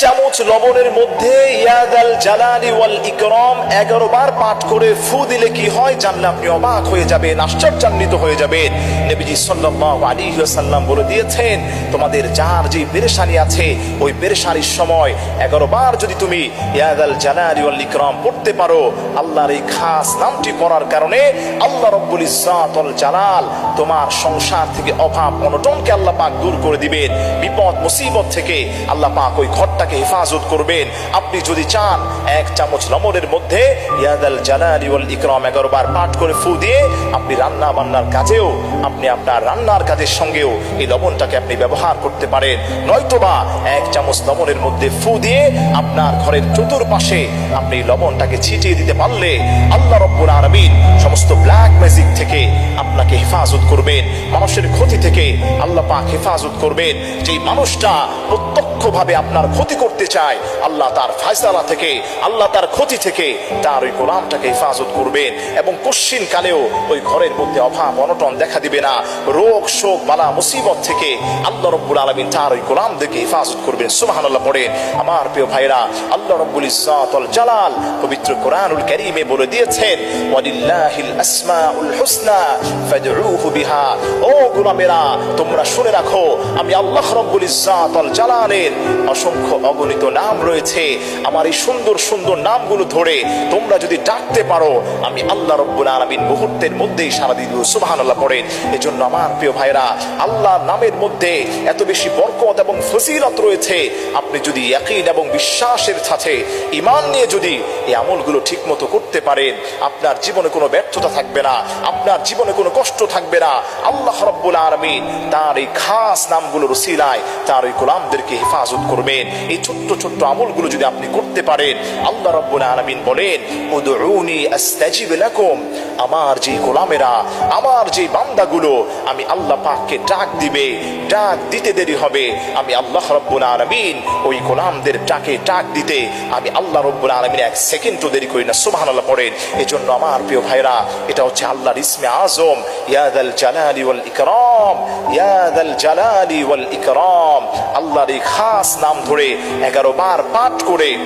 chamo চামচ লবণের মধ্যে, ইয়াদাল জালালি ওয়াল ইকরাম, এগারো বার পাঠ করে ফু দিলে কি হয় জানলে আপনি অবাক হয়ে যাবেন, আশ্চর্যান্বিত হয়ে যাবেন। নবীজি ওয়াসাল্লাম বলে দিয়েছেন, তোমাদের যার যে পেরেশানি আছে, ওই পেরেশানির সময় এগারো বার যদি তুমি ইয়াদাল জালালি ওয়াল ইকরাম পড়তে পারো, আল্লাহর এই খাস নামটি পড়ার কারণে আল্লাহ রব্বুল ইজ্জাত জালাল তোমার সংসার থেকে অভাব, অনটনকে আল্লাহ পাক দূর করে দিবেন। বিপদ, মুসিবত থেকে আল্লাহ পাক ওই ঘরটাকে হেফাজত করবেন। আপনি যদি চান, এক চামচ লবণের মধ্যে ইয়াদাল জালালি ওয়াল ইকরাম এগারো বার পাঠ করে ফু দিয়ে আপনি রান্না বান্নার কাজেও, আপনি আপনার রান্নার কাজের সঙ্গেও এই লবণটাকে আপনি ব্যবহার করতে পারেন। নয়তোবা এক চামচ লবণের মধ্যে ফু দিয়ে আপনার ঘরের চতুর্পাশে আপনি লবণটাকে ছিটিয়ে দিতে পারলে আল্লাহ রব্বুল আলামিন সমস্ত ব্ল্যাক ম্যাজিক থেকে আপনাকে হেফাজত করবেন। মানুষের ক্ষতি থেকে আল্লাহ পাক হেফাজত করবেন। যেই মানুষটা প্রত্যক্ষভাবে আপনার ক্ষতি করতে চায়, আল্লাহ তার থেকে, আল্লাহ তার ক্ষতি থেকে তার ওই গোলামটাকে হেফাজত করবেন এবং কশ্চিন কালেও ওই ঘরের মধ্যে অভাব, অনটন দেখা দিবে না। রোগ, শোক, বালা, মুসিবত থেকে আল্লাহ রব্বুল আলমিন তার ওই হেফাজত করবেন। আমার প্রিয় ভাইরা আল্লাহ রব্বুল জালাল পবিত্র কোরআনুল বলে দিয়েছেন, ওয়ালিল্লাহিল আসমাউল হুসনা ফাদউহু বিহা। ও গোলামেরা, তোমরা শুনে রাখো, আমি আল্লাহ রব্বুল ইসাতল জালালের অসংখ্য অগণিত নাম রয়েছে। আমার এই সুন্দর সুন্দর নামগুলো ধরে তোমরা যদি ডাকতে পারো, আমি আল্লাহ রব্বুল আলামিন মুহূর্তের মধ্যেই সারা দিব। সুবহানাল্লাহ পড়েন। এজন্য আমার প্রিয় ভাইরা আল্লাহর নামের মধ্যে এত বেশি বরকত এবং ফজিলত রয়েছে। আপনি যদি ইয়াকিন এবং বিশ্বাসের সাথে ইমান নিয়ে যদি এই আমলগুলো ঠিক মতো করতে পারেন, আপনার জীবনে কোনো ব্যর্থতা থাকবে না, আপনার জীবনে কোনো কষ্ট থাকবে না। আল্লাহ রব্বুল আলমিন তার এই খাস নামগুলোর রসিলায় তার ওই গোলামদেরকে হেফাজত করবেন। এই ছোট্ট ছোট্ট আমলগুলো যদি আপনি করতে পারেন, আল্লাহ রব্বুল আলমিন বলেন, উদউনি আস্তাজিব আমার যে গোলামেরা, আমার যে বান্দাগুলো, আমি আল্লাহ পাককে ডাক দিবে, ডাক দিতে দেরি হবে। আমি আল্লাহ রব্বুল আলমিন ওই গোলামদের ডাকে ডাক দিতে, আমি আল্লাহ রব্বুল আলমিন এক সেকেন্ডও দেরি করি না। সুবাহ আল্লাহ পড়েন। এই জন্য আমার প্রিয় ভাইরা এটা হচ্ছে আল্লাহর ইসমে আজম। ইয়াদাল জালালি ওয়াল ইকরাম ইয়াদাল জালালি ওয়াল ইকরাম। আল্লাহর এই খাস নাম ধরে এগারো বার পাঠ করে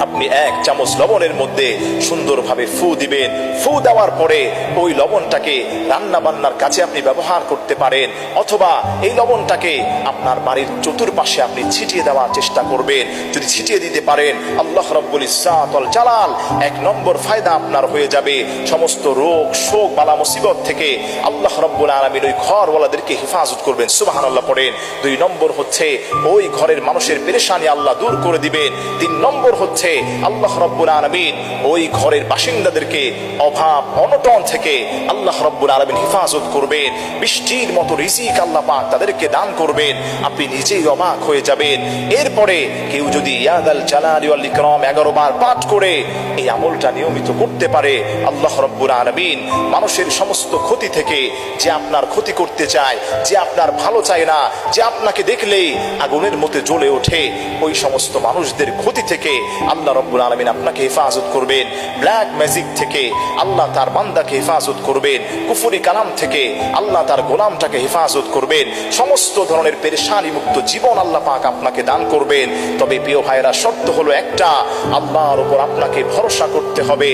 আপনি এক চামচ লবণের মধ্যে সুন্দরভাবে ফু দিবেন। ফু দেওয়ার পরে ওই লবণটাকে রান্না বান্নার কাছে আপনি ব্যবহার করতে পারেন অথবা এই লবণটাকে আপনার বাড়ির চতুর্পাশে আপনি ছিটিয়ে দেওয়ার চেষ্টা করবেন। যদি ছিটিয়ে দিতে পারেন, আল্লাহ রব্বুল ইসাতল জালাল এক নম্বর ফায়দা আপনার হয়ে যাবে। সমস্ত রোগ, শোক, বালা, মুসিবত থেকে আল্লাহ রব্বুল আলমিন ওই ঘরওয়ালাদেরকে হেফাজত করবেন। সুবাহান আল্লাহ পড়েন। দুই নম্বর হচ্ছে ওই ঘরের মানুষের পেরেশানি আল্লাহ দূর করে দিবেন। তিন নম্বর হচ্ছে আল্লাহ রব্বুল আলমিন ওই ঘরের বাসিন্দাদেরকে অভাব, অনটন থেকে আল্লাহ রব্বুল আলমিন হেফাজত করবেন। বৃষ্টির মতো রিজিক আল্লাহ পাক তাদেরকে দান করবেন। আপনি নিজেই অবাক হয়ে যাবেন। এরপরে কেউ যদি ইয়াদাল জালালি ওয়াল ইকরাম এগারো বার পাঠ করে এই আমলটা নিয়মিত করতে পারে। আল্লাহ রব্বুল আলমিন মানুষের সমস্ত ক্ষতি থেকে যে আপনার ক্ষতি করতে চায়, যে আপনার ভালো চায় না, যে আপনাকে দেখলেই আগুনের মধ্যে জ্বলে ওঠে, ওই সমস্ত মানুষদের ক্ষতি থেকে আল্লাহ রব্বুল আলমিন আপনাকে হেফাজত করবেন। ব্ল্যাক ম্যাজিক থেকে আল্লাহ তার বান্দাকে হেফাজত করবেন। কুফুরি কালাম থেকে আল্লাহ তার গোলামটাকে হেফাজত করবেন। সমস্ত ধরনের পেরেশানি মুক্ত জীবন আল্লাহ পাক আপনাকে দান করবেন। তবে প্রিয় ভাইরা শর্ত হলো একটা, আল্লাহর উপর আপনাকে ভরসা করতে হবে।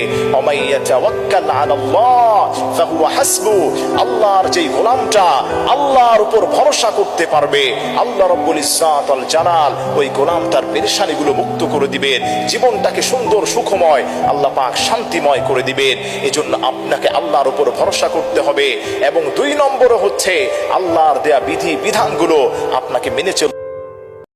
আল্লাহর যেই গোলামটা, আল্লাহর উপর ভরসা করতে পারবে। আল্লাহ রব্বুল আল জালাল, ওই গোলামটার পেরেশানিগুলো মুক্ত করে দিবেন। জীবনটাকে সুন্দর, সুখময়, আল্লাহ পাক শান্তিময় করে দিবেন। এজন্য আপনাকে আল্লাহর উপর ভরসা করতে হবে। এবং দুই নম্বর হচ্ছে আল্লাহর দেয়া বিধি, বিধানগুলো আপনাকে মেনে চল